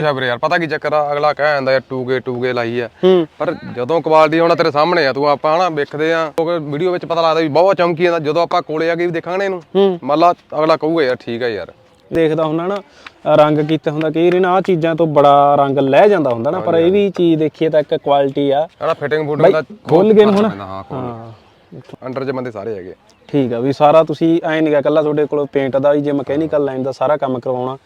ਅੱਛਾ ਵੀਰੇ ਯਾਰ ਪਤਾ ਕੀ ਚੱਕਰ ਆ? ਅਗਲਾ ਕਹਿ ਜਾਂਦਾ ਯਾਰ 2K 2K ਲਾਈ ਆ। ਪਰ ਜਦੋਂ ਕੁਆਲਿਟੀ ਆਉਣਾ ਤੇਰੇ ਸਾਹਮਣੇ ਆ ਤੂੰ ਆਪਾਂ ਹਨਾ ਵੇਖਦੇ ਆ। ਵੀਡੀਓ ਵਿੱਚ ਪਤਾ ਲੱਗਦਾ ਵੀ ਬਹੁਤ ਚਮਕੀ ਜਾਂਦਾ ਜਦੋਂ ਆਪਾਂ ਕੋਲੇ ਆ ਕੇ ਵੀ ਦੇਖਾਂਗੇ ਇਹਨੂੰ ਮੰਨ ਲਾ ਅਗਲਾ ਕਹੂਗਾ ਯਾਰ ਠੀਕ ਆ ਯਾਰ। ਦੇਖਦਾ ਹੁੰਦਾ ਨਾ ਰੰਗ ਕੀਤਾ ਹੁੰਦਾ ਕਈ ਵਾਰੀ ਨਾ ਆ ਚੀਜ਼ਾਂ ਤੋਂ ਬੜਾ ਰੰਗ ਲੈ ਜਾਂਦਾ ਹੁੰਦਾ ਨਾ ਪਰ ਇਹ ਵੀ ਚੀਜ਼ ਦੇਖੀਏ ਤਾਂ ਇੱਕ ਕੁਆਲਿਟੀ ਆ। ਹਨਾ ਫਿਟਿੰਗ ਫੂਟਿੰਗ ਦਾ ਖੋਲ ਗਏ ਨੂੰ ਹੁਣ। ਹਾਂ। ਅੰਡਰ ਚ ਬੰਦੇ ਸਾਰੇ ਹੈਗੇ ਠੀਕ ਆ ਵੀ ਸਾਰਾ ਤੁਸੀਂ ਐ ਨਹੀਂ ਗਾ ਕੱਲਾ ਤੁਹਾਡੇ ਕੋਲ ਪੇਂਟ ਦਾ ਵੀ ਜੇ ਮਕੈਨੀਕਲ ਲਾਈਨ ਦਾ ਸਾਰਾ ਕੰਮ ਕਰਵਾਉਣਾ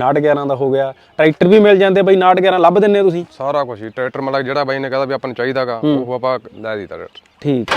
911 ਦਾ ਹੋ ਗਿਆ। ਟਰੈਕਟਰ ਵੀ ਮਿਲ ਜਾਂਦੇ ਬਈ 911 ਲੱਭ ਦਿੰਨੇ ਹੋ ਤੁਸੀਂ? ਸਾਰਾ ਕੁਝ ਹੀ ਟਰੈਕਟਰ ਮਤਲਬ ਜਿਹੜਾ ਬਾਈ ਨੇ ਕਹਦਾ ਵੀ ਆਪਾਂ ਨੂੰ ਚਾਹੀਦਾਗਾ ਉਹ ਆਪਾਂ ਲੈ ਦਿੱਤਾ ਠੀਕ।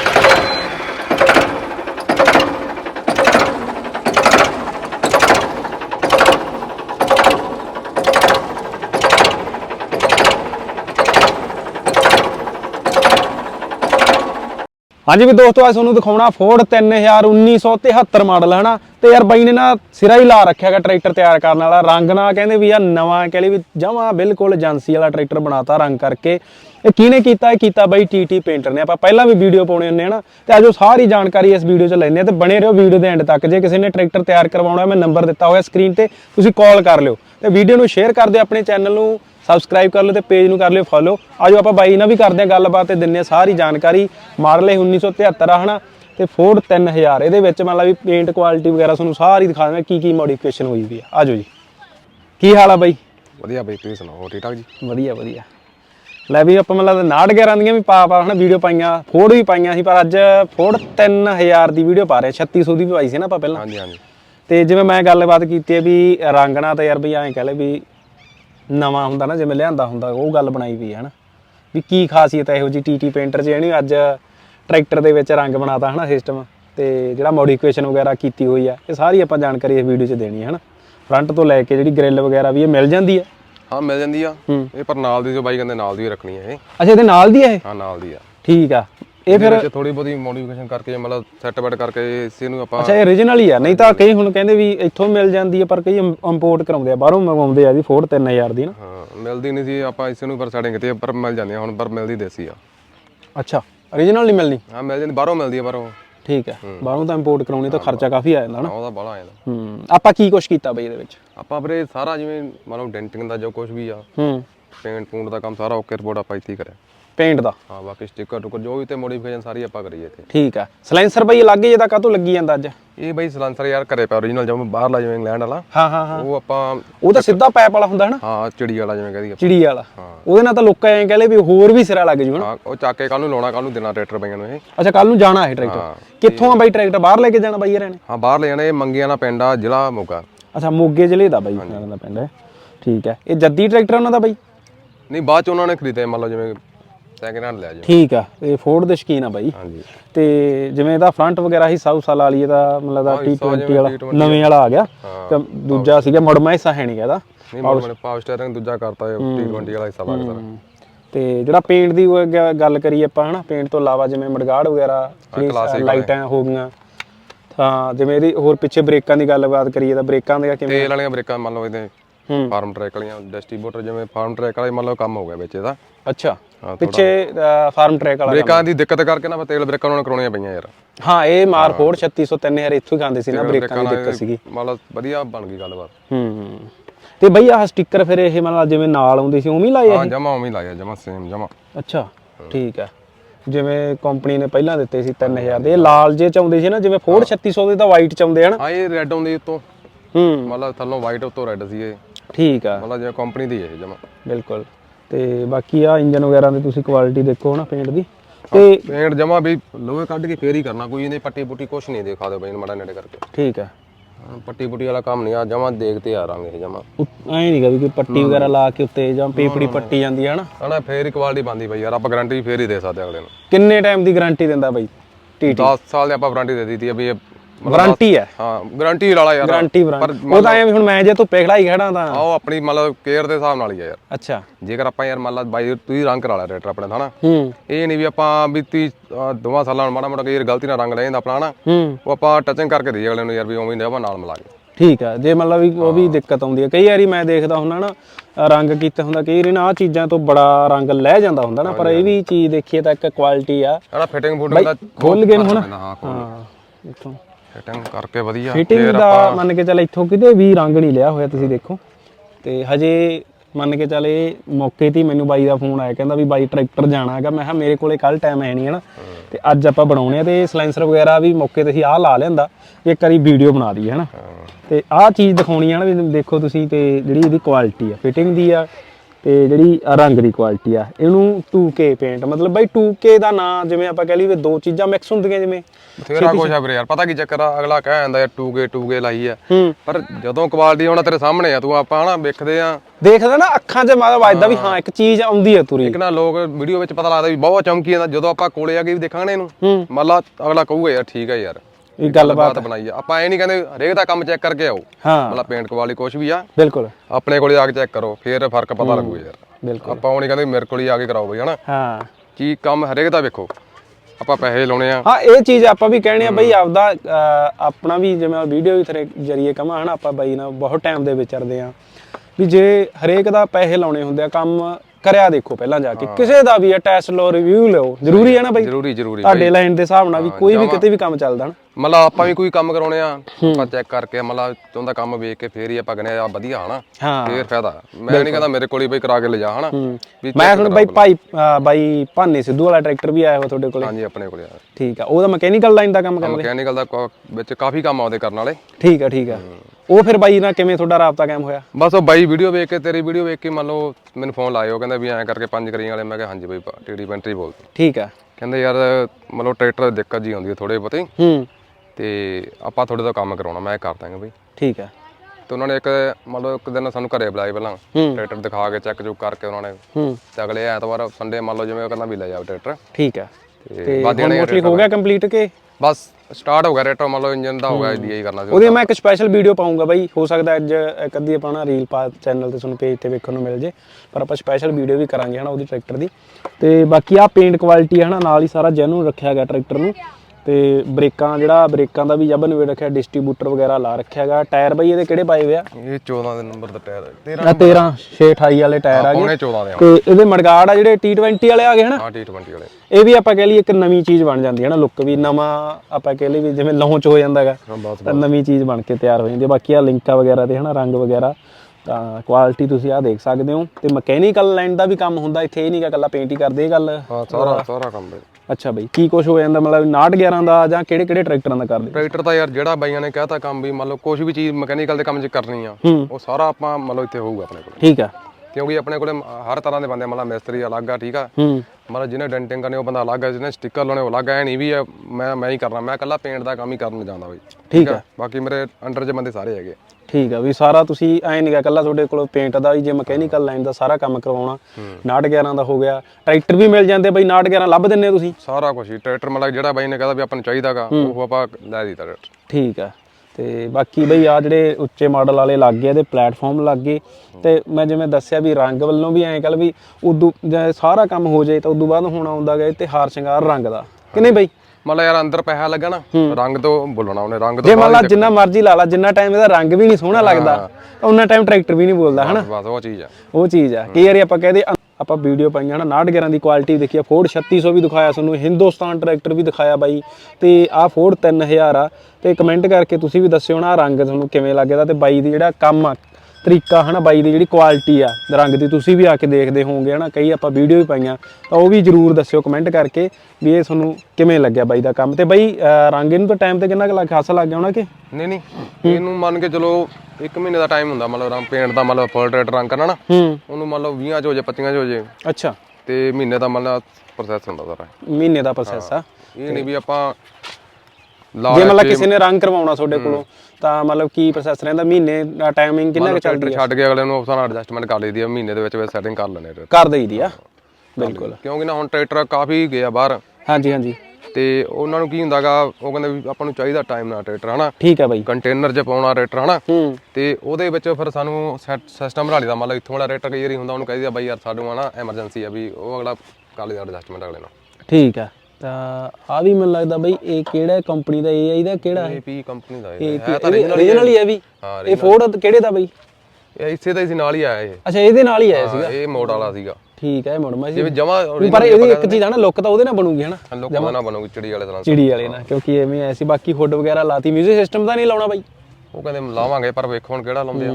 ਹਾਂਜੀ ਵੀ ਦੋਸਤੋ, ਅੱਜ ਤੁਹਾਨੂੰ ਦਿਖਾਉਣਾ ਫੋਰਡ 3000 1973 ਮਾਡਲ ਹੈ ਨਾ? ਤੇ ਯਾਰ ਬਾਈ ਨੇ ਨਾ ਸਿਰਾ ਹੀ ਲਾ ਰੱਖਿਆਗਾ ਟਰੈਕਟਰ ਤਿਆਰ ਕਰਨ ਵਾਲਾ। ਰੰਗ ਨਾ ਕਹਿੰਦੇ ਵੀ ਆ ਨਵਾਂ ਕਹਿੰਦੇ ਵੀ ਜਮਾ ਬਿਲਕੁਲ ਏਜੰਸੀ ਵਾਲਾ ਟਰੈਕਟਰ ਬਣਾਤਾ ਰੰਗ ਕਰਕੇ। ਇਹ ਕਿਹਨੇ ਕੀਤਾ? ਇਹ ਕੀਤਾ ਬਾਈ ਟੀਟੀ ਪੇਂਟਰ ਨੇ। ਆਪਾਂ ਪਹਿਲਾਂ ਵੀ ਵੀਡੀਓ ਪਾਉਣੇ ਹੁੰਨੇ ਹਨਾ ਤੇ ਉਹ ਸਾਰੀ ਜਾਣਕਾਰੀ ਇਸ ਵੀਡੀਓ 'ਚ ਲੈਣੇ ਤੇ ਬਣੇ ਰਹੋ ਵੀਡੀਓ ਦੇ ਐਂਡ ਤੱਕ। ਜੇ ਕਿਸੇ ਨੇ ਟਰੈਕਟਰ ਤਿਆਰ ਕਰਵਾਉਣਾ ਮੈਂ ਨੰਬਰ ਦਿੱਤਾ ਹੋਇਆ ਸਕਰੀਨ ਤੇ, ਤੁਸੀਂ ਕਾਲ ਕਰ ਲਿਓ। ਤੇ ਵੀਡੀਓ ਨੂੰ ਸ਼ੇਅਰ ਕਰ ਦਿਓ ਆਪਣੇ ਚੈਨਲ ਨੂੰ। ਸਬਸਕ੍ਰਾਈਬ ਕਰ ਲਿਓ ਤੇ ਪੇਜ ਨੂੰ ਕਰ ਲਿਓ ਫੋਲੋ ਆਜੋ ਆਪਾਂ ਬਾਈ ਨਾਲ ਵੀ ਕਰਦੇ ਹਾਂ ਗੱਲਬਾਤ ਤੇ ਦਿੰਨੇ ਹਾਂ ਸਾਰੀ ਜਾਣਕਾਰੀ। ਇਹ 1973 ਆ ਹਨਾ? ਤੇ ਫੋਰਡ 3000 ਇਹਦੇ ਵਿੱਚ ਮੰਨ ਲਾ ਵੀ ਪੇਂਟ ਕੁਆਲਿਟੀ ਵਗੈਰਾ ਤੁਹਾਨੂੰ ਸਾਰੀ ਦਿਖਾ ਦਿੰਦੇ ਕੀ ਕੀ ਮੋਡੀਫਿਕੇਸ਼ਨ ਹੋਈ ਵੀ ਆ। ਆਜੋ ਜੀ। ਕੀ ਹਾਲ ਆ ਬਾਈ? ਵਧੀਆ ਬਾਈ ਤੁਸੀਂ ਸੁਣਾਓ? ਠੀਕ ਠਾਕ ਜੀ? ਵਧੀਆ ਵਧੀਆ। ਲੈ ਵੀ ਆਪਾਂ ਮਤਲਬ 911 ਦੀਆਂ ਵੀ ਪਾ ਪਾ ਹਨਾ ਵੀਡੀਓ ਪਾਈਆਂ। ਫੋਰਡ ਵੀ ਪਾਈਆਂ ਸੀ ਪਰ ਅੱਜ ਫੋਰਡ 3000 ਦੀ ਵੀਡੀਓ ਪਾ ਰਹੇ 3600 ਦੀ ਵੀ ਪਾਈ ਸੀ ਨਾ ਆਪਾਂ ਪਹਿਲਾਂ। ਹਾਂਜੀ ਹਾਂਜੀ। ਤੇ ਜਿਵੇਂ ਮੈਂ ਗੱਲਬਾਤ ਕੀਤੀ ਹੈ ਵੀ ਰੰਗ ਨਾ ਤਾਂ ਯਾਰ ਬਈ ਐਂ ਕਹਿ ਲੈ ਵੀ ਨਵਾਂ ਹੁੰਦਾ ਨਾ ਜਿਵੇਂ ਲਿਆਂਦਾ ਹੁੰਦਾ ਉਹ ਗੱਲ ਬਣਾਈ ਵੀ ਹੈ ਹਨਾ ਵੀ ਕੀ ਖਾਸੀਅਤ ਹੈ ਇਹੋ ਜੀ ਟੀਟੀ ਪੇਂਟਰ ਜਿਹੜੀ ਅੱਜ ਟਰੈਕਟਰ ਦੇ ਵਿੱਚ ਰੰਗ ਬਣਾਤਾ ਹਨਾ ਸਿਸਟਮ ਤੇ ਜਿਹੜਾ ਮੋਡੀਫਿਕੇਸ਼ਨ ਵਗੈਰਾ ਕੀਤੀ ਹੋਈ ਆ ਇਹ ਸਾਰੀ ਆਪਾਂ ਜਾਣਕਾਰੀ ਇਸ ਵੀਡੀਓ 'ਚ ਦੇਣੀ ਹੈ ਹਨਾ। ਫਰੰਟ ਤੋਂ ਲੈ ਕੇ ਜਿਹੜੀ ਗ੍ਰਿਲ ਵਗੈਰਾ ਵੀ ਇਹ ਮਿਲ ਜਾਂਦੀ ਹੈ? ਹਾਂ ਮਿਲ ਜਾਂਦੀ ਆ। ਇਹ ਪਰ ਨਾਲ ਦੀ ਜੋ ਬਾਈ ਕਹਿੰਦੇ ਨਾਲ ਦੀ ਰੱਖਣੀ ਹੈ ਇਹ। ਅੱਛਾ ਇਹਦੇ ਨਾਲ ਦੀ ਹੈ ਇਹ? ਹਾਂ ਨਾਲ ਦੀ ਆ। ਠੀਕ ਆ। ਇਹ ਫਿਰ ਫਿਰ ਥੋੜੀ ਬਹੁਤੀ ਮੋਡੀਫਿਕੇਸ਼ਨ ਕਰਕੇ ਮਤਲਬ ਸੈੱਟ ਬੈਟ ਕਰਕੇ ਇਸੇ ਨੂੰ ਆਪਾਂ ਅੱਛਾ ਇਹ origignal ਹੀ ਆ। ਨਹੀਂ ਤਾਂ ਕਈ ਹੁਣ ਕਹਿੰਦੇ ਵੀ ਇੱਥੋਂ ਮਿਲ ਜਾਂਦੀ ਹੈ ਪਰ ਕਈ ਇੰਪੋਰਟ ਕਰਾਉਂਦੇ ਆ। ਬਾਹਰੋਂ ਮੰਗਵਾਉਂਦੇ ਆ ਜੀ ਫੋਰਡ 3000 ਦੀ ਨਾ। ਹਾਂ ਮਿਲਦੀ ਨਹੀਂ ਸੀ। ਆਪਾਂ ਇਸੇ ਨੂੰ ਪਰ ਸੈਟਿੰਗ ਕੀਤੀ ਆ, ਪਰ ਮਿਲ ਜਾਂਦੀ ਆ। ਹੁਣ ਪਰ ਮਿਲਦੀ ਦੇਸੀ ਆ। ਅੱਛਾ origignal ਨਹੀਂ ਮਿਲਣੀ? ਹਾਂ ਮਿਲ ਜਾਂਦੀ। ਬਾਹਰੋਂ ਮਿਲਦੀ ਆ ਬਾਹਰੋਂ। ਠੀਕ ਹੈ। ਬਾਹਰੋਂ ਤਾਂ ਇੰਪੋਰਟ ਕਰਾਉਣੀ ਤਾਂ ਖਰਚਾ ਕਾਫੀ ਆ ਜਾਂਦਾ ਨਾ। ਉਹਦਾ ਬਾਹਲਾ ਆ ਜਾਂਦਾ। ਹੂੰ ਆਪਾਂ ਕੀ ਕੁਛ ਕੀਤਾ ਬਈ ਇਹਦੇ ਵਿੱਚ? ਆਪਾਂ ਵੀਰੇ ਸਾਰਾ ਜਿਵੇਂ ਮੰਨ ਲਓ ਡੈਂਟਿੰਗ ਦਾ ਜੋ ਕੁਝ ਵੀ ਆ ਹੂੰ। ਪੇਂਟ ਪੂੰਟ ਦਾ ਕੰਮ ਸਾਰਾ ਓਕੇ ਰਿਪੋਰਟ ਆਪਾਂ ਇੱਥੇ ਹੀ ਕਰਿਆ। ਪੇਂਟ ਦਾ। ਹਾਂ ਬਾਕੀ ਸਟicker ਟੁਕਰ ਜੋ ਵੀ ਤੇ ਮੋਡੀਫਿਕੇਸ਼ਨ ਸਾਰੀ ਆਪਾਂ ਕਰੀਏ ਇੱਥੇ। ਠੀਕ ਆ। ਸਲੈਂਸਰ ਬਈ ਅਲੱਗ ਹੀ ਇਹਦਾ ਕਾਹਤੋਂ ਲੱਗੀ ਜਾਂਦਾ ਅੱਜ? ਇਹ ਬਈ ਸਲੈਂਸਰ ਯਾਰ ਘਰੇ ਪਿਆ origignal ਜਿਵੇਂ ਬਾਹਰਲਾ ਜਿਵੇਂ ਇੰਗਲੈਂਡ ਵਾਲਾ। ਹਾਂ ਹਾਂ ਹਾਂ। ਉਹ ਆਪਾਂ ਉਹ ਤਾਂ ਸਿੱਧਾ ਪਾਈਪ ਵਾਲਾ ਹੁੰਦਾ ਹਨਾ? ਹਾਂ ਚਿੜੀ ਵਾਲਾ ਜਿਵੇਂ ਕਹਦੀ ਚਿੜੀ ਵਾਲਾ। ਉਹਦੇ ਨਾਲ ਤਾਂ ਲੋਕਾਂ ਐਂ ਕਹਿੰਦੇ ਵੀ ਹੋਰ ਵੀ ਸਿਰਾ ਲੱਗ ਜੂ ਹਨਾ। ਹਾਂ ਉਹ ਚੱਕ ਕੇ ਕੱਲ ਨੂੰ ਲਾਉਣਾ ਕੱਲ ਨੂੰ ਦੇਣਾ ਟਰੈਕਟਰ ਬਈਆਂ ਨੂੰ ਇਹ। ਅੱਛਾ ਕੱਲ ਨੂੰ ਜਾਣਾ ਹੈ। ਟਰੈਕਟਰ। ਕਿੱਥੋਂ ਆ ਬਾਈ ਟਰੈਕਟਰ ਬਾਹਰ ਲੈ ਕੇ ਜਾਣਾ ਬਾਈ ਇਹਨਾਂ ਨੇ? ਹਾਂ ਬਾਹਰ ਲੈ ਜਾਣੇ ਇਹ ਮੰਗੀਆਂ ਦਾ ਪਿੰਡ ਆ ਜ਼ਿਲ੍ਹਾ ਮੋਗਾ। ਅੱਛਾ ਮੋਗੇ ਜ਼ਿਲ੍ਹੇ ਦਾ ਬਾਈ ਇਹਨਾਂ ਦਾ ਪਿੰਡ ਹੈ। ਠੀਕ ਹੈ। ਇਹ ਜੱਦੀ ਟਰੈਕਟਰ ਉਹਨਾਂ ਦਾ ਬਾਈ? ਨਹੀਂ ਬਾਅਦ ਚ ਉਹਨਾਂ ਨੇ ਖਰੀਦੇ ਮੰਨ ਲਓ ਜਿਵੇਂ ਸੈਕਿੰਡ ਹੈਂਡ ਲਿਆ ਜੀ ਠੀਕ ਆ ਇਹ ਫੋਰਡ ਦੇ ਸ਼ਕੀਨ ਆ ਬਾਈ। ਹਾਂਜੀ। ਤੇ ਜਿਵੇਂ ਇਹਦਾ ਫਰੰਟ ਵਗੈਰਾ ਹੀ ਸਾਊ ਸਾਲ ਵਾਲੀ ਇਹਦਾ ਮਤਲਬ ਦਾ ਹਾਂ, ਹਿੱਸਾ T20 ਜਿਵੇਂ ਵਾਲਾ T20 ਨਵੇਂ ਵਾਲਾ ਆ ਗਿਆ। ਤੇ ਦੂਜਾ ਸੀਗਾ ਮੁੜਮਾ ਹਿੱਸਾ ਹੈ ਨਹੀਂ ਇਹਦਾ। ਨਹੀਂ ਮੈਨੂੰ ਪਾਵਰ ਸਟੀਅਰਿੰਗ ਦੂਜਾ ਕਰਤਾ ਇਹ T20 ਵਾਲਾ ਹਿੱਸਾ ਲੱਗ ਸਾਰਾ। ਤੇ ਜਿਹੜਾ ਪੇਂਟ ਦੀ ਗੱਲ ਕਰੀਏ ਆਪਾਂ ਹਨਾ ਪੇਂਟ ਤੋਂ ਇਲਾਵਾ ਜਿਵੇਂ ਮਡਗਾਰਡ ਵਗੈਰਾ ਲਾਈਟਾਂ ਹੋ ਗਈਆਂ। ਤਾਂ ਜਿਵੇਂ ਇਹਦੀ ਹੋਰ ਪਿੱਛੇ ਬ੍ਰੇਕਾਂ ਦੀ ਗੱਲਬਾਤ ਕਰੀਏ ਤਾਂ ਬ੍ਰੇਕਾਂ ਦੇ ਕਿਵੇਂ? ਤੇਲ ਵਾਲੀਆਂ ਬ੍ਰੇਕਾਂ ਮੰਨ ਲਓ ਇਹਦੇ। ਫਾਰਮ ਟਰੈਕ ਵਾਲੀਆਂ ਡਿਸਟ੍ਰੀਬਿਊਟਰ ਜਿਵੇਂ ਫਾਰਮ ਟਰੈਕ ਵਾਲੇ ਮੰਨ ਲਓ ਕੰਮ ਹੋ ਗਿਆ ਵਿੱਚ ਇਹਦਾ। ਅੱਛਾ। ਹਾਂ, ਪਿੱਛੇ ਫਾਰਮ ਟਰੈਕ ਵਾਲਾ ਬ੍ਰੇਕਾਂ ਦੀ ਦਿੱਕਤ ਕਰਕੇ ਨਾ ਤੇਲ ਬ੍ਰੇਕਾਂ ਉਹਨਾਂ ਨੂੰ ਕਰਾਉਣੀਆਂ ਪਈਆਂ ਯਾਰ। ਹਾਂ ਇਹ ਮਾਰ ਫੋਰਡ 3603 ਯਾਰ ਇੱਥੋਂ ਹੀ ਖਾਂਦੇ ਸੀ ਨਾ ਬ੍ਰੇਕਾਂ ਦੀ ਦਿੱਕਤ ਸੀਗੀ। ਮੰਨ ਲਓ ਵਧੀਆ ਬਣ ਗਈ ਗੱਲਬਾਤ। ਹੂੰ ਤੇ ਬਈ ਆਹ ਸਟicker ਫਿਰ ਇਹ ਮਤਲਬ ਜਿਵੇਂ ਨਾਲ ਆਉਂਦੀ ਸੀ ਉਵੇਂ ਹੀ ਲਾਏ ਆ ਹਾਂ ਜਮਾ ਉਵੇਂ ਹੀ ਲਾਇਆ ਜਮਾ ਸੇਮ ਜਮਾ। ਅੱਛਾ ਠੀਕ ਹੈ। ਜਿਵੇਂ ਕੰਪਨੀ ਨੇ ਪਹਿਲਾਂ ਦਿੱਤੇ ਸੀ 3000 ਦੇ ਇਹ ਲਾਲ ਜੇ ਚ ਆਉਂਦੇ ਸੀ ਨਾ ਜਿਵੇਂ ਫੋਰਡ 3600 ਦੇ ਤਾਂ ਵਾਈਟ ਚ ਆਉਂਦੇ ਹਨ ਹਾਂ ਇਹ ਰੈੱਡ ਆਉਂਦੀ ਉੱਤੋਂ। ਹੂੰ। ਮਤਲਬ ਥੱਲੋਂ ਵਾਈਟ ਉੱਤੋਂ ਰੈੱਡ ਸੀ ਇਹ ਠੀਕ ਆ। ਮਤਲਬ ਜਿਵੇਂ ਕੰਪਨੀ ਦੀ ਹੈ ਜਮਾ। ਬਿਲਕੁਲ। ਤੇ ਬਾਕੀ ਆ ਇੰਜਨ ਵਗੈਰਾ ਦੀ ਤੁਸੀਂ ਕੁਆਲਿਟੀ ਦੇਖੋ ਨਾ ਪੇਂਟ ਦੀ। ਤੇ ਪੇਂਟ ਜਮਾ ਵੀ ਲੋਹੇ ਕੱਢ ਕੇ ਫੇਰ ਹੀ ਕਰਨਾ ਕੋਈ ਇਹਨੇ ਪੱਟੀ ਪੁੱਟੀ ਕੁਛ ਨਹੀਂ ਦੇਖਾ ਦਿਓ ਬਈ ਮੜਾ ਨੇੜੇ ਕਰਕੇ। ਠੀਕ ਹਾਂ, ਪੱਟੀ ਪੁੱਟੀ ਵਾਲਾ ਕੰਮ ਨਹੀਂ ਆ ਜਮਾ ਦੇਖਦੇ ਆ ਰਾਂਗੇ ਇਹ ਜਮਾ। ਐ ਨਹੀਂ ਗਾ ਵੀ ਕੋਈ ਪੱਟੀ ਵਗੈਰਾ ਲਾ ਕੇ ਉੱਤੇ ਜਾਂ ਪੀਪੜੀ ਪੱਟੀ ਜਾਂਦੀ ਹੈ ਨਾ ਹਣਾ ਫੇਰ ਹੀ ਕੁਆਲਿਟੀ ਬੰਦੀ ਬਈ ਯਾਰ ਆਪਾਂ ਗਾਰੰਟੀ ਫੇਰ ਹੀ ਦੇ ਸਕਦੇ ਅਗਲੇ ਨੂੰ। ਕਿੰਨੇ ਟਾਈਮ ਦੀ ਗਾਰੰਟੀ ਦਿੰਦਾ ਬਾਈ? ਟੀਟੀ 10 ਸਾਲ ਦੀ ਆਪਾਂ ਵਾਰੰਟੀ ਦੇ ਦਿੱਤੀ ਆ ਵੀ ਇਹ ਵਾਰੰਟੀ ਹੈ। ਹਾਂ ਗਾਰੰਟੀ ਵਾਲਾ ਯਾਰ। ਗਾਰੰਟੀ ਵਾਰੰਟੀ ਉਹ ਤਾਂ ਐ ਵੀ ਹੁਣ ਮੈਂ ਜੇ ਧੁੱਪੇ ਖੜਾਈ ਖੜਾ ਤਾਂ ਆਓ ਆਪਣੀ ਮਤਲਬ ਕੇਅਰ ਦੇ ਹਿਸਾਬ ਨਾਲ ਹੀ ਆ ਯਾਰ। ਅੱਛਾ। ਜੇਕਰ ਆਪਾਂ ਯਾਰ ਮੰਨ ਲਾ ਬਾਈ ਤੁਸੀਂ ਰੰਗ ਕਰਾ ਲਿਆ ਰੇਟਰ ਆਪਣੇ ਦਾ ਹਨਾ? ਹੂੰ। ਇਹ ਨਹੀਂ ਵੀ ਆਪਾਂ ਵੀ ਤੀ ਆਹ ਦੋਵਾਂ ਸਾਲਾਂ ਨੂੰ ਮਾੜਾ ਮੋਟਾ ਕਈ ਗਲਤੀ ਨਾਲ ਰੰਗ ਲੈ ਜਾਂਦਾ ਆਪਣਾ ਹਨਾ? ਉਹ ਆਪਾਂ ਟੱਚਿੰਗ ਕਰਕੇ ਦੇ ਅਗਲੇ ਨੂੰ ਯਾਰ ਵੀ ਉਵੇਂ ਆਪਾਂ ਨਾਲ ਮਿਲਾ ਕੇ। ਠੀਕ ਆ। ਜੇ ਮਤਲਬ ਵੀ ਉਹ ਵੀ ਦਿੱਕਤ ਆਉਂਦੀ ਹੈ। ਕਈ ਵਾਰੀ ਮੈਂ ਦੇਖਦਾ ਹੁੰਦਾ ਨਾ ਰੰਗ ਕੀਤਾ ਹੁੰਦਾ ਕਈ ਵਾਰੀ ਨਾ ਆ ਚੀਜ਼ਾਂ ਤੋਂ ਬੜਾ ਰੰਗ ਲੈ ਜਾਂਦਾ ਹੁੰਦਾ ਨਾ ਪਰ ਇਹ ਵੀ ਚੀਜ਼ ਦੇਖੀਏ ਤਾਂ ਇੱਕ ਕੁਆਲਿਟੀ ਆ। ਹਨਾ ਫਿਟਿੰਗ ਫੂਟਿੰਗ ਦਾ ਖੋਲ ਗਏ ਹੁਣ। ਹਾਂ ਇੱਥੋਂ। ਫਿਟਿੰਗ ਕਰਕੇ ਵਧੀਆ। ਫਿਟਿੰਗ ਦਾ ਮੰਨ ਕੇ ਚੱਲ ਇੱਥੋਂ ਕਿਤੇ ਵੀ ਰੰਗ ਨਹੀਂ ਲਿਆ ਹੋਇਆ ਤੁਸੀਂ ਦੇਖੋ। ਤੇ ਹਜੇ ਮੰਨ ਕੇ ਚੱਲ ਇਹ ਮੌਕੇ ਤੇ ਹੀ ਮੈਨੂੰ ਬਾਈ ਦਾ ਫੋਨ ਆਇਆ ਕਹਿੰਦਾ ਵੀ ਬਾਈ ਟਰੈਕਟਰ ਜਾਣਾ ਹੈਗਾ। ਮੈਂ ਕਿਹਾ ਮੇਰੇ ਕੋਲੇ ਕੱਲ ਟਾਈਮ ਹੈ ਨਹੀਂ ਹਨਾ। ਤੇ ਅੱਜ ਆਪਾਂ ਬਣਾਉਣੇ ਆ ਤੇ ਸਲੈਂਸਰ ਵਗੈਰਾ ਵੀ ਮੌਕੇ ਤੇ ਹੀ ਆਹ ਲਾ ਲੈਂਦਾ ਇੱਕ ਵਾਰੀ ਵੀਡੀਓ ਬਣਾ ਦਈਏ ਹਨਾ। ਤੇ ਆਹ ਚੀਜ਼ ਦਿਖਾਉਣੀ ਆ ਨਾ ਵੀ ਦੇਖੋ ਤੁਸੀਂ ਤੇ ਜਿਹੜੀ ਇਹਦੀ ਕੁਆਲਿਟੀ ਆ। ਫਿਟਿੰਗ ਦੀ ਆ ਤੇ ਜਿਹੜੀ ਰੰਗ ਦੀ ਕੁਆਲਿਟੀ ਆ ਇਹਨੂੰ 2K ਪੇਂਟ ਮਤਲਬ ਬਾਈ 2K ਦਾ ਨਾਂ ਜਿਵੇਂ ਆਪਾਂ ਕਹ ਲਈਏ ਦੋ ਚੀਜ਼ਾਂ ਮਿਕਸ ਹੁੰਦੀਆਂ ਜਿਵੇਂ। ਬਥੇਰਾ ਕੁਛ ਆ ਵੀਰੇ ਯਾਰ ਪਤਾ ਕੀ ਚੱਕਰ ਆ ਅਗਲਾ ਕਹਿ ਜਾਂਦਾ ਯਾਰ 2K 2K ਲਾਈ ਆ। ਪਰ ਜਦੋਂ ਕੁਆਲਿਟੀ ਆਉਣਾ ਤੇਰੇ ਸਾਹਮਣੇ ਆ ਤੂੰ ਆਪਾਂ ਹਨਾ ਵੇਖਦੇ ਆ। ਦੇਖਦਾ ਨਾ ਅੱਖਾਂ 'ਚ ਮਾਦਾ ਵੱਜਦਾ ਵੀ ਹਾਂ। ਇੱਕ ਚੀਜ਼ ਆਉਂਦੀ ਹੈ ਤੁਰੀ। ਇੱਕ ਨਾ ਲੋਕ ਵੀਡੀਓ ਵਿੱਚ ਪਤਾ ਲੱਗਦਾ ਵੀ ਬਹੁਤ ਚਮਕੀ ਜਾਂਦਾ ਜਦੋਂ ਆਪਾਂ ਕੋਲੇ ਆ ਕੇ ਵੀ ਦੇਖਾਂਗੇ ਇਹਨੂੰ। ਮੰਨ ਲਾ ਅਗਲਾ ਕਹੂਗਾ ਯਾਰ ਠੀਕ ਹੈ ਯਾਰ। ਇਹ ਗੱਲਬਾਤ ਬਾਤ ਬਣਾਈ ਆ। ਆਪਾਂ ਐ ਨਹੀਂ ਕਹਿੰਦੇ ਹਰੇਕ ਦਾ ਕੰਮ ਚੈੱਕ ਕਰਕੇ ਆਓ। ਹਾਂ। ਮਤਲਬ ਪੇਂਟ ਕੁਆਲਿਟੀ ਕੁਛ ਵੀ ਆ। ਬਿਲਕੁਲ। ਆਪਣੇ ਕੋਲੇ ਆ ਕੇ ਚੈੱਕ ਕਰੋ ਫੇਰ ਫ਼ਰਕ ਪਤਾ ਲੱਗੂ ਯਾਰ। ਬਿਲਕੁਲ। ਆਪਾਂ ਉਹ ਨਹੀਂ ਕਹਿੰਦੇ ਮੇਰੇ ਕੋਲ ਹੀ ਆ ਕੇ ਕਰਾਓ ਬਈ ਹਨਾ? ਹਾਂ। ਕੀ ਕੰਮ ਹਰੇਕ ਦਾ ਵੇਖੋ। ਆਪਾਂ ਪੈਸੇ ਲਾਉਣੇ ਆ। ਹਾਂ ਇਹ ਚੀਜ਼ ਆਪਾਂ ਵੀ ਕਹਿਣੇ ਆ ਬਈ ਆਪਦਾ ਆਪਣਾ ਵੀ ਜਿਵੇਂ ਵੀਡੀਓ ਵੀ ਤੇਰੇ ਜਰੀਏ ਕਮਾ ਹਨਾ? ਆਪਾਂ ਬਾਈ ਨਾਲ ਬਹੁਤ ਟਾਈਮ ਦੇ ਵਿਚਰਦੇ ਆ। ਵੀ ਜੇ ਹਰੇਕ ਦਾ ਪੈਸੇ ਲਾਉਣੇ ਹੁੰਦੇ ਆ ਕੰਮ ਕਰਿਆ ਦੇਖੋ ਪਹਿਲਾਂ ਜਾ ਕੇ। ਕਿਸੇ ਦਾ ਵੀ ਆ ਟੈਸਟ ਲਓ ਰਿਵਿਊ ਲਓ। ਜ਼ਰੂਰੀ ਹੈ ਨਾ ਬਈ? ਜ਼ਰੂਰੀ ਜ਼ਰੂਰੀ ਤੁਹਾਡੇ ਲਾਈਨ ਦੇ ਹਿਸਾਬ ਨਾਲ ਵੀ ਕੋਈ ਵੀ ਕਿਤੇ ਵੀ ਕੰਮ ਚੱਲਦਾ ਨਾ ਮਤਲਬ ਆਪਾਂ ਵੀ ਕੋਈ ਕੰਮ ਕਰਾਉਣੇ ਆ ਆਪਾਂ ਚੈੱਕ ਕਰਕੇ ਮਤਲਬ ਉਹਦਾ ਕੰਮ ਵੇਖ ਕੇ ਫੇਰ ਹੀ ਆਪਾਂ ਕਹਿੰਦੇ ਆ ਵਧੀਆ ਹਨਾ। ਹਾਂ। ਫੇਰ ਫਾਇਦਾ। ਮੈਂ ਨਹੀਂ ਕਹਿੰਦਾ ਮੇਰੇ ਕੋਲ ਹੀ ਬਈ ਕਰਾ ਕੇ ਲਿਜਾ ਹਨਾ। ਵੀ ਮੈਂ ਹੁਣ ਬਾਈ ਭਾਈ ਅਹ, ਬਾਈ ਭਾਨੇ ਸਿੱਧੂ ਵਾਲਾ ਟਰੈਕਟਰ ਵੀ ਆਇਆ ਹੋ ਤੁਹਾਡੇ ਕੋਲੇ? ਹਾਂਜੀ ਆਪਣੇ ਕੋਲੇ ਆ ਠੀਕ ਆ ਉਹਦਾ ਮਕੈਨੀਕਲ ਲਾਈਨ ਦਾ ਕੰਮ ਕਰਦੇ ਮਕੈਨੀਕਲ ਦਾ ਕੋ- ਵਿੱਚ ਕਾਫੀ ਕੰਮ ਆਉਂਦੇ ਕਰਨ ਵਾਲੇ। ਠੀਕ ਆ ਠੀਕ ਆ। ਉਹ ਫਿਰ ਬਾਈ ਨਾਲ ਕਿਵੇਂ ਤੁਹਾਡਾ ਰਾਬਤਾ ਕਾਇਮ ਹੋਇਆ? ਬਸ ਉਹ ਬਾਈ ਵੀਡੀਓ ਵੇਖ ਕੇ ਤੇਰੀ ਵੀਡੀਓ ਵੇਖ ਕੇ ਮੰਨ ਲਓ ਮੈਨੂੰ ਫੋਨ ਲਾਇਓ ਕਹਿੰਦਾ ਵੀ ਐਂ ਕਰਕੇ ਪੰਜ ਕਰੀ ਵਾਲੇ। ਮੈਂ ਕਿਹਾ ਹਾਂਜੀ ਬਾਈ ਟੀਡੀ ਪੈਂਟਰੀ ਬੋਲ ਠੀਕ ਆ। ਕਹਿੰਦੇ ਯਾਰ ਮੰਨ ਲਓ ਟਰੈਕਟਰ ਦੀ ਦਿੱਕਤ ਜੀ ਆਉਂਦੀ ਹੈ ਥੋੜੇ ਬਹੁਤੇ। ਹੂੰ। ਤੇ ਆਪਾਂ ਥੋੜੇ ਦਾ ਕੰਮ ਕਰਾਉਣਾ ਮੈਂ ਕਰ ਦਾਂਗਾ ਬਈ। ਠੀਕ ਆ ਤੇ ਉਹਨਾਂ ਨੇ ਇੱਕ ਮੰਨ ਲਓ ਇੱਕ ਦਿਨ ਸਾਨੂੰ ਘਰੇ ਬੁਲਾਏ ਪਹਿਲਾਂ। ਹੂੰ। ਟਰੈਕਟਰ ਦਿਖਾ ਕੇ ਚੈੱਕ ਚੁੱਕ ਕਰਕੇ ਉਹਨਾਂ ਨੇ। ਹੂੰ। ਤੇ ਅਗਲੇ ਐਤਵਾਰ ਸੰਡੇ ਮੰਨ ਲਓ ਜਿਵੇਂ ਉਹ ਕਹਿੰਦਾ ਵੀ ਲੈ ਜਾਓ ਟਰੈਕਟਰ। ਠੀਕ ਆ ਤੇ ਤੇ ਮੋਸਟਲੀ ਹੋ ਗਿਆ ਕੰਪਲੀਟ ਕੇ? ਬਸ ਸਟਾਰਟ ਹੋ ਗਿਆ ਟਰੈਕਟਰ ਮੰਨ ਲਓ ਇੰਜਨ ਦਾ ਹੋ ਗਿਆ ਡੀਆਈ ਕਰਨਾ ਸੀ ਉਹਦੀ ਮੈਂ ਇੱਕ ਸਪੈਸ਼ਲ ਵੀਡੀਓ ਪਾਉਂਗਾ ਬਾਈ। ਹੋ ਸਕਦਾ ਅੱਜ ਇੱਕ ਅੱਧੀ ਆਪਾਂ ਨਾ ਰੀਲ ਪਾ ਚੈਨਲ ਤੇ ਤੁਹਾਨੂੰ ਪੇਜ ਤੇ ਵੇਖਣ ਨੂੰ ਮਿਲ ਜੇ। ਪਰ ਆਪਾਂ ਸਪੈਸ਼ਲ ਵੀਡੀਓ ਵੀ ਕਰਾਂਗੇ ਹਨਾ ਉਹਦੀ ਟਰੈਕਟਰ ਦੀ। ਤੇ ਬਾਕੀ ਆ ਪੇਂਟ ਕੁਆਲਿਟੀ ਹਨਾ ਨਾਲ ਹੀ ਸਾਰਾ ਜੈਨੂਨ ਰੱਖਿਆ ਗਿਆ ਟਰੈਕਟਰ ਨੂੰ। ਤੇ ਬ੍ਰੇਕਾਂ ਜਿਹੜਾ ਬ੍ਰੇਕਾਂ ਦਾ ਵੀ ਜਬਨ ਵੀ ਰੱਖਿਆ ਡਿਸਟ੍ਰੀਬਿਊਟਰ ਵਗੈਰਾ ਲਾ ਰੱਖਿਆ ਗਾ ਟਾਇਰ ਬਾਈ ਇਹਦੇ ਕਿਹੜੇ ਪਾਏ ਹੋਏ ਆ? ਇਹ 14 ਦੇ ਨੰਬਰ ਦਾ ਟਾਇਰ ਹੈ 13 ਆ 13 628 ਵਾਲੇ ਟਾਇਰ ਆ ਗਏ। ਪੌਣੇ 14 ਦੇ ਆ। ਤੇ ਇਹਦੇ ਮੜਗਾੜ ਆ ਜਿਹੜੇ T20 ਵਾਲੇ ਆ ਗਏ ਹਨਾ? ਹਾਂ T20 ਵਾਲੇ। ਇਹ ਵੀ ਆਪਾਂ ਕਹਿ ਲਈਏ ਇੱਕ ਨਵੀਂ ਚੀਜ਼ ਬਣ ਜਾਂਦੀ ਹੈ ਨਾ ਲੁੱਕ ਵੀ ਨਵਾਂ ਆਪਾਂ ਕਹਿ ਲਈ ਵੀ ਜਿਵੇਂ ਲਾਂਚ ਹੋ ਜਾਂਦਾ ਹੈਗਾ ਹਾਂ ਬਸ ਤਾਂ ਨਵੀਂ ਚੀਜ਼ ਬਣ ਕੇ ਤਿਆਰ ਹੋ ਜਾਂਦੀ ਹੈ। ਬਾਕੀ ਆ ਲਿੰਕਾਂ ਵਗੈਰਾ ਤੇ ਹਨਾ ਰੰਗ ਵਗੈਰਾ ਤਾਂ ਕੁਆਲਿਟੀ ਤੁਸੀਂ ਆ ਦੇਖ ਸਕਦੇ ਹੋ। ਤੇ ਮਕੈਨੀਕਲ ਲਾਈਨ ਦਾ ਵੀ ਕੰਮ ਹੁੰਦਾ ਇੱਥੇ ਇਹ ਨਹੀਂ ਕਿ ਇਕੱਲਾ ਪੇਂਟ ਹੀ ਕਰਦੇ ਇਹ ਗੱਲ। ਹਾਂ ਸਾਰਾ ਸਾਰਾ ਕੰਮ ਬਈ ਅੱਛਾ ਬਈ ਕੀ ਕੁਝ ਹੋ ਜਾਂਦਾ? ਮਤਲਬ 69 11 ਦਾ ਜਾਂ ਕਿਹੜੇ ਕਿਹੜੇ ਟਰੈਕਟਰਾਂ ਦਾ ਕਰਦੇ? ਟਰੈਕਟਰ ਤਾਂ ਯਾਰ ਜਿਹੜਾ ਬਾਈਆਂ ਨੇ ਕਹਿਤਾ ਕੰਮ ਵੀ ਮੰਨ ਲਓ ਕੁਝ ਵੀ ਚੀਜ਼ ਮਕੈਨੀਕਲ ਦੇ ਕੰਮ 'ਚ ਕਰਨੀ ਆ ਉਹ ਸਾਰਾ ਆਪਾਂ ਮੰਨ ਲਓ ਇੱਥੇ ਹੋਊਗਾ ਆਪਣੇ ਕੋਲ। ਠੀਕ ਆ। ਕਿਉਂਕਿ ਆਪਣੇ ਕੋਲੇ ਹਰ ਤਰ੍ਹਾਂ ਦੇ ਬੰਦੇ ਮਤਲਬ ਮਿਸਤਰੀ ਅਲੱਗ ਆ ਠੀਕ ਆ। ਹੂੰ। ਮਤਲਬ ਜਿਹਨੇ ਡੈਂਟਿੰਗ ਕਰਨੀ ਉਹ ਬੰਦਾ ਅਲੱਗ ਆ ਜਿਹਨੇ ਸਟicker ਲਾਉਣੇ ਉਹ ਅਲੱਗ ਆ ਐ ਨਹੀਂ ਵੀ ਮੈਂ ਮੈਂ ਹੀ ਕਰਨਾ ਮੈਂ ਇਕੱਲਾ ਪੇਂਟ ਦਾ ਕੰਮ ਹੀ ਕਰਨ ਜਾਂਦਾ ਬਈ। ਠੀਕ ਆ? ਬਾਕੀ ਮੇਰੇ ਅੰਡਰ 'ਚ ਬੰਦੇ ਸਾਰੇ ਹੈਗੇ ਠੀਕ ਆ ਵੀ ਸਾਰਾ ਤੁਸੀਂ ਐ ਨਹੀਂ ਗਾ ਇਕੱਲਾ ਤੁਹਾਡੇ ਕੋਲ ਪੇਂਟ ਦਾ ਜੇ ਮਕੈਨੀਕਲ ਲਾਈਨ ਦਾ ਸਾਰਾ ਕੰਮ ਕਰਵਾਉਣਾ। 69 11 ਦਾ ਹੋ ਗਿਆ। ਟਰੈਕਟਰ ਵੀ ਮਿਲ ਜਾਂਦੇ ਬਈ 69 11 ਲੱਭ ਦਿੰਨੇ ਤੁਸੀਂ? ਸਾਰਾ ਕੁਝ ਟਰੈਕਟਰ ਮਤਲਬ ਜਿਹੜਾ ਬਾਈ ਨੇ ਕਹਦਾ ਵੀ ਆਪਾਂ ਨੂੰ ਚਾਹੀਦਾਗਾ ਉਹ ਆਪਾਂ ਲੈ ਦਿੱਤਾ ਠੀਕ ਆ। ਤੇ ਬਾਕੀ ਬਈ ਆ ਜਿਹੜੇ ਉੱਚੇ ਮਾਡਲ ਵਾਲੇ ਲੱਗ ਗਏ ਇਹਦੇ ਪਲੇਟਫਾਰਮ ਲੱਗ ਗਏ। ਤੇ ਮੈਂ ਜਿਵੇਂ ਦੱਸਿਆ ਵੀ ਰੰਗ ਵੱਲੋਂ ਵੀ ਐਂ ਕੱਲ ਵੀ ਉਦੋਂ ਜੇ ਸਾਰਾ ਕੰਮ ਹੋ ਜਾਏ ਤਾਂ ਉਦੋਂ ਬਾਅਦ ਹੁਣ ਆਉਂਦਾ ਗਾ ਤੇ ਹਾਰ ਸ਼ਿੰਗਾਰ ਰੰਗ ਦਾ। ਕਿ ਨਹੀਂ ਬਈ? ਮਤਲਬ ਯਾਰ ਅੰਦਰ ਪੈਸਾ ਲੱਗਾ ਨਾ ਰੰਗ ਤੋਂ ਬੋਲਣਾ ਉਹਨੇ ਰੰਗ ਤੋਂ ਜੇ ਮੰਨ ਲਾ ਜਿੰਨਾ ਮਰਜ਼ੀ ਲਾ ਲਾ ਜਿੰਨਾ ਟਾਈਮ ਇਹਦਾ ਰੰਗ ਵੀ ਨਹੀਂ ਸੋਹਣਾ ਲੱਗਦਾ ਤਾਂ ਉਹਨਾਂ ਟਾਈਮ ਟਰੈਕਟਰ ਵੀ ਨਹੀਂ ਬੋਲਦਾ ਹਨਾ? ਬਸ ਉਹ ਚੀਜ਼ ਆ। ਉਹ ਚੀਜ਼ ਆ। ਕਈ ਵਾਰੀ ਆਪਾਂ ਕਹਦੇ ਆਪਾਂ ਵੀਡੀਓ ਪਾਈਆਂ ਹਨਾ 69 11 ਦੀ ਕੁਆਲਿਟੀ ਦੇਖੀ ਆ ਫੋਰਡ 3600 ਵੀ ਦਿਖਾਇਆ ਤੁਹਾਨੂੰ ਹਿੰਦੁਸਤਾਨ ਟਰੈਕਟਰ ਵੀ ਦਿਖਾਇਆ ਬਾਈ। ਤੇ ਆਹ ਫੋਰਡ 3000 ਆ, ਤੇ ਕਮੈਂਟ ਕਰਕੇ ਤੁਸੀਂ ਵੀ ਦੱਸਿਓ ਨਾ, ਆਹ ਰੰਗ ਤੁਹਾਨੂੰ ਕਿਵੇਂ ਲੱਗਦਾ ਤੇ ਬਾਈ ਦੀ ਜਿਹੜਾ ਕੰਮ ਆ ਤਰੀਕਾ ਹਨਾ ਬਾਈ ਦੀ ਜਿਹੜੀ ਕੁਆਲਿਟੀ ਆ ਰੰਗ ਦੀ ਤੁਸੀਂ ਵੀ ਆ ਕੇ ਦੇਖਦੇ ਹੋਵੋਗੇ ਹਨਾ ਕਈ ਆਪਾਂ ਵੀਡੀਓ ਵੀ ਪਾਈਆਂ ਤਾਂ ਉਹ ਵੀ ਜਰੂਰ ਦੱਸਿਓ ਕਮੈਂਟ ਕਰਕੇ ਵੀ ਇਹ ਤੁਹਾਨੂੰ ਕਿਵੇਂ ਲੱਗਿਆ ਬਾਈ ਦਾ ਕੰਮ। ਤੇ ਬਾਈ ਰੰਗ ਇਹਨੂੰ ਤਾਂ ਟਾਈਮ ਤੇ ਕਿੰਨਾ ਕੁ ਲੱਗ ਖਾਸਾ ਲੱਗ ਗਿਆ ਹੋਣਾ ਕਿ? ਨਹੀਂ ਨਹੀਂ ਇਹਨੂੰ ਮੰਨ ਕੇ ਚਲੋ 1 ਮਹੀਨੇ ਦਾ ਟਾਈਮ ਹੁੰਦਾ ਮਤਲਬ ਰੰਗ ਪੇਂਟ ਦਾ ਮਤਲਬ ਟਰੈਕਟਰ ਰੰਗ ਕਰਨਾ ਨਾ ਹੂੰ। ਉਹਨੂੰ ਮੰਨ ਲਓ 20 ਚ ਹੋ ਜੇ 25 ਚ ਹੋ ਜੇ ਅੱਛਾ। ਤੇ ਮਹੀਨੇ ਦਾ ਮਤਲਬ ਪ੍ਰੋਸੈਸ ਹੁੰਦਾ ਸਾਰਾ। ਮਹੀਨੇ ਦਾ ਪ੍ਰੋਸੈਸ ਆ। ਇਹ ਨਹੀਂ ਵੀ ਆਪਾਂ ਜੇ ਮਤਲਬ ਕਿਸੇ ਨੇ ਰੰਗ ਕਰਵਾਉਣਾ ਤੁਹਾਡੇ ਕੋਲੋਂ ਤਾਂ ਮਤਲਬ ਕੀ ਪ੍ਰੋਸੈਸ ਰਹਿੰਦਾ? ਮਹੀਨੇ ਦਾ ਟਾਈਮਿੰਗ ਕਿੰਨਾ ਕੁ ਚੱਲਦੀ ਟਰੈਕਟਰ ਛੱਡ ਕੇ ਅਗਲੇ ਨੂੰ ਆਪਸ਼ਨ ਐਡਜਸਟਮੈਂਟ ਕਰ ਲਈਦੀ ਆ ਮਹੀਨੇ ਦੇ ਵਿੱਚ ਵਿੱਚ ਸੈਟਿੰਗ ਕਰ ਲੈਣੇ ਟਰੈਕਟਰ ਕਰ ਦਈਦੀ ਆ। ਬਿਲਕੁਲ। ਕਿਉਂਕਿ ਨਾ ਹੁਣ ਟਰੈਕਟਰ ਕਾਫੀ ਗਿਆ ਬਾਹਰ। ਹਾਂਜੀ ਹਾਂਜੀ। ਤੇ ਉਹਨਾਂ ਨੂੰ ਕੀ ਹੁੰਦਾਗਾ ਉਹ ਕਹਿੰਦੇ ਵੀ ਆਪਾਂ ਨੂੰ ਚਾਹੀਦਾ ਟਾਈਮ ਨਾਲ ਟਰੈਕਟਰ ਹਨਾ? ਠੀਕ ਆ ਬਾਈ। ਕੰਟੇਨਰ 'ਚ ਪਾਉਣਾ ਟਰੈਕਟਰ ਹਨਾ? ਹੂੰ। ਤੇ ਉਹਦੇ ਵਿੱਚ ਫਿਰ ਸਾਨੂੰ ਸਿਸਟਮ ਬਣਾ ਲਈਦਾ। ਮਤਲਬ ਇੱਥੋਂ ਵਾਲਾ ਰੇਟਰ ਕਈ ਵਾਰੀ ਹੁੰਦਾ ਉਹਨੂੰ ਕਹਿੰਦੀ ਆ ਬਾਈ ਯਾਰ ਸਾਨੂੰ ਆ ਨਾ ਐਮਰਜੈਂਸੀ ਆ ਵੀ ਉਹ ਅਗਲਾ ਕਰ ਲਿਆ ਐਡਜਸਟਮੈਂਟ ਅਗਲੇ ਨਾਲ ਠੀਕ ਆ। ਤਾਂ ਆ ਵੀ ਮੈਨੂੰ ਲੱਗਦਾ ਬਾਈ ਇਹ ਕਿਹੜਾ ਕੰਪਨੀ ਦਾ ਇਹ ਇਹਦਾ ਕਿਹੜਾ ਹੈ? ਏਪੀ ਕੰਪਨੀ ਦਾ ਇਹ ਇਹ ਹੈ ਤਾਂ ਰੀਜਨਲ ਹੀ ਹੈ ਵੀ? ਹਾਂ ਇਹ ਫੋਰਡ ਕਿਹੜੇ ਦਾ ਬਾਈ? ਇਹ ਇਸੇ ਦਾ ਹੀ ਸੀ ਨਾਲ ਹੀ ਆਇਆ ਇਹ। ਅੱਛਾ ਇਹਦੇ ਨਾਲ ਹੀ ਆਇਆ ਸੀਗਾ? ਹਾਂ, ਇਹ ਮੋਡ ਵਾਲਾ ਸੀਗਾ। ਠੀਕ ਆ ਇਹ ਮੁੜਮਾ ਜੀ ਜਿਵੇਂ ਜਮਾ ਪਰ ਇਹਦੀ ਇੱਕ ਚੀਜ਼ ਆ ਨਾ ਲੁੱਕ ਤਾਂ ਉਹਦੇ ਨਾਲ ਬਣੂਗੀ ਹਨਾ? ਲੋਕਾਂ ਦਾ ਨਾ ਬਣੂਗੀ ਚਿੜੀ ਵਾਲੇ ਤਰ੍ਹਾਂ ਚਿੜੀ ਵਾਲੇ ਨਾਲ ਕਿਉਂਕਿ ਐਵੇਂ ਐ ਸੀ ਬਾਕੀ ਹੁੱਡ ਵਗੈਰਾ ਲਾਤੀ 뮤직 ਸਿਸਟਮ ਦਾ ਨਹੀਂ ਲਾਉਣਾ ਬਾਈ। ਉਹ ਕਹਿੰਦੇ ਲਾਵਾਂਗੇ ਪਰ ਵੇਖੋ ਹੁਣ ਕਿਹੜਾ ਲਾਉਂਦੇ ਆ।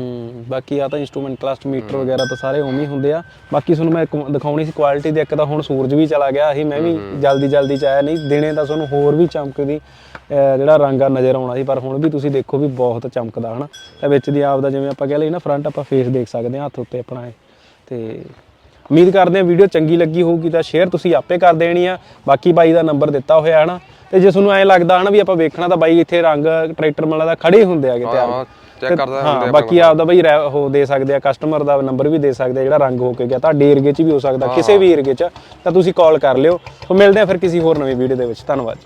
ਬਾਕੀ ਆ ਤਾਂ ਇਨਸਟਰੂਮੈਂਟ ਕਲਸਟ ਮੀਟਰ ਵਗੈਰਾ ਤਾਂ ਸਾਰੇ ਉਵੇਂ ਹੀ ਹੁੰਦੇ ਆ। ਬਾਕੀ ਤੁਹਾਨੂੰ ਮੈਂ ਇੱਕ ਦਿਖਾਉਣੀ ਸੀ ਕੁਆਲਿਟੀ ਦੇ ਇੱਕ ਤਾਂ ਹੁਣ ਸੂਰਜ ਵੀ ਚਲਾ ਗਿਆ ਸੀ ਮੈਂ ਵੀ ਜਲਦੀ ਜਲਦੀ ਚ ਆਇਆ ਨਹੀਂ ਦਿਨੇ ਤਾਂ ਤੁਹਾਨੂੰ ਹੋਰ ਵੀ ਚਮਕਦੀ ਅਹ ਜਿਹੜਾ ਰੰਗ ਆ ਨਜ਼ਰ ਆਉਣਾ ਸੀ ਪਰ ਹੁਣ ਵੀ ਤੁਸੀਂ ਦੇਖੋ ਵੀ ਬਹੁਤ ਚਮਕਦਾ ਹਨਾ। ਤੇ ਵਿੱਚ ਦੀ ਆਪ ਦਾ ਜਿਵੇਂ ਆਪਾਂ ਕਹਿ ਲਈ ਨਾ ਫਰੰਟ ਆਪਾਂ ਫੇਸ ਦੇਖ ਸਕਦੇ ਹਾਂ ਹੱਥ ਉੱਤੇ ਆਪਣਾ ਇਹ ਤੇ ਉਮੀਦ ਕਰਦੇ ਹਾਂ ਵੀਡੀਓ ਚੰਗੀ ਲੱਗੀ ਹੋਊਗੀ ਤਾਂ ਸ਼ੇਅਰ ਤੁਸੀਂ ਆਪੇ ਕਰ ਦੇਣੀ ਆ। ਬਾਕੀ ਬਾਈ ਦਾ ਨੰਬਰ ਦਿੱਤਾ ਹੋਇਆ ਹਨਾ। ਤੇ ਜੇ ਤੁਹਾਨੂੰ ਐਂ ਲੱਗਦਾ ਹਨਾ ਵੀ ਆਪਾਂ ਵੇਖਣਾ ਤਾਂ ਬਾਈ ਇੱਥੇ ਰੰਗ ਟਰੈਕਟਰ ਮਲਾ ਦਾ ਖੜੇ ਹੁੰਦੇ ਆਗੇ ਤਿਆਰ। ਹਾਂ ਚੈੱਕ ਕਰਦਾ ਹਾਂ ਬਾਕੀ ਆਪਦਾ ਬਈ ਰੈ- ਉਹ ਦੇ ਸਕਦੇ ਆ ਕਸਟਮਰ ਦਾ ਨੰਬਰ ਵੀ ਦੇ ਸਕਦੇ ਆ ਜਿਹੜਾ ਰੰਗ ਹੋ ਕੇ ਗਿਆ। ਤੁਹਾਡੇ ਏਰੀਏ 'ਚ ਵੀ ਹੋ ਸਕਦਾ ਕਿਸੇ ਵੀ ਏਰੀਏ 'ਚ। ਤਾਂ ਤੁਸੀਂ ਕਾਲ ਕਰ ਲਿਓ। ਸੋ ਮਿਲਦੇ ਆ ਫਿਰ ਕਿਸੇ ਹੋਰ ਨਵੀਂ ਵੀਡੀਓ ਦੇ ਵਿੱਚ। ਧੰਨਵਾਦ